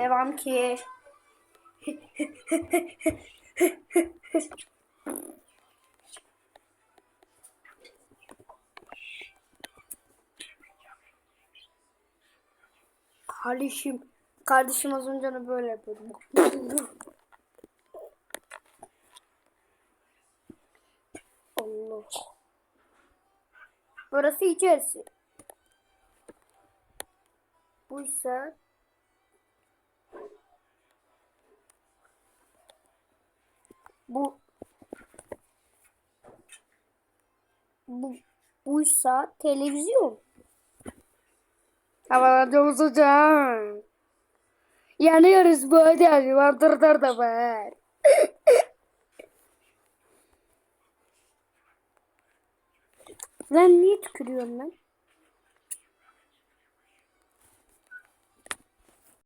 Devam ki. Kardeşim, kardeşim az önce de böyle yapıyordu. Allah. Burası içerisi. Buysa bu bu buysa televizyon. Havalarda hocam. Yanıyoruz bu hadi vardır da var. Lan niye tükürüyorsun lan?